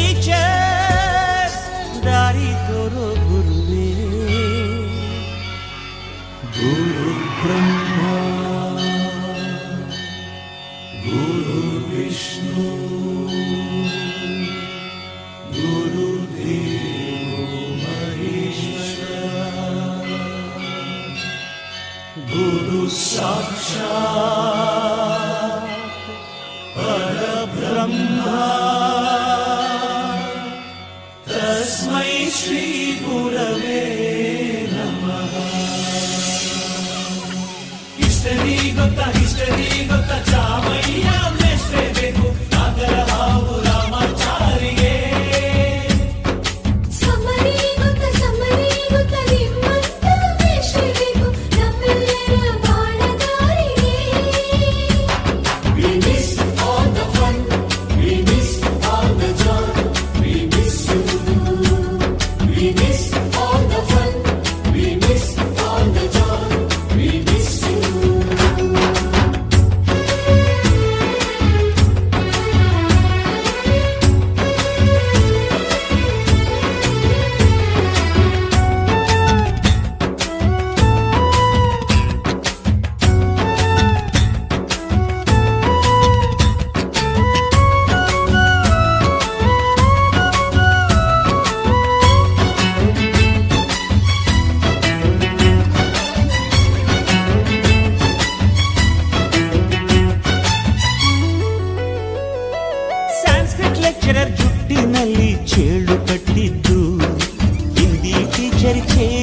নিচের দাড়ি তোর গুরুবে গুরু ব্রহ্মা গুরু বিষ্ণু Guru Sakshat तस्मै श्रीगुरवे नमः इष्टदेवता इष्टदेवता ಸಂಸ್ಕೃತ್ ಲೆಕ್ಚರರ್ ಜುಟ್ಟಿನಲ್ಲಿ ಚೇಳು ಕಟ್ಟಿದ್ದು ಹಿಂದಿ ಟೀಚರ್ ಚೇರಿಗೆಲ್ಲ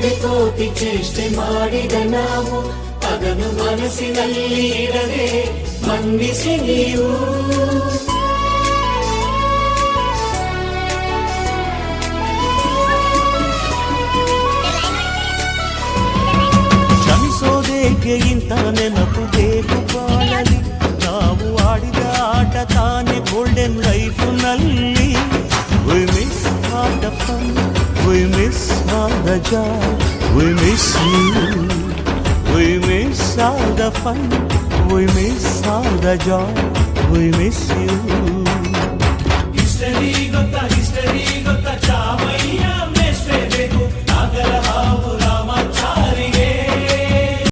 ಬಾಲವಿಲ್ಲದೆ ಕೋಟಿ ಚೇಷ್ಟೆ ಮಾಡಿದ ನಾವು ಅದನ್ನು ಮನಸ್ಸಿನಲ್ಲಿ ಇಡದೆ ಮನ್ನಿಸಿ ನೀವು ಕ್ಷಮಿಸೋದೇಕೆ ಇಂಥ ನೆನಪು ಬೇಕು ಬಾಳಲಿ ನಾವು ಆಡಿದ ಆಟ ತಾನೇ ಗೋಲ್ಡನ್ ಲೈಫ್ ನಲ್ಲಿ We miss all the fun, We miss Mother Joy, we miss you. We miss all the fun, we miss all the joy, we miss you. History, got the history.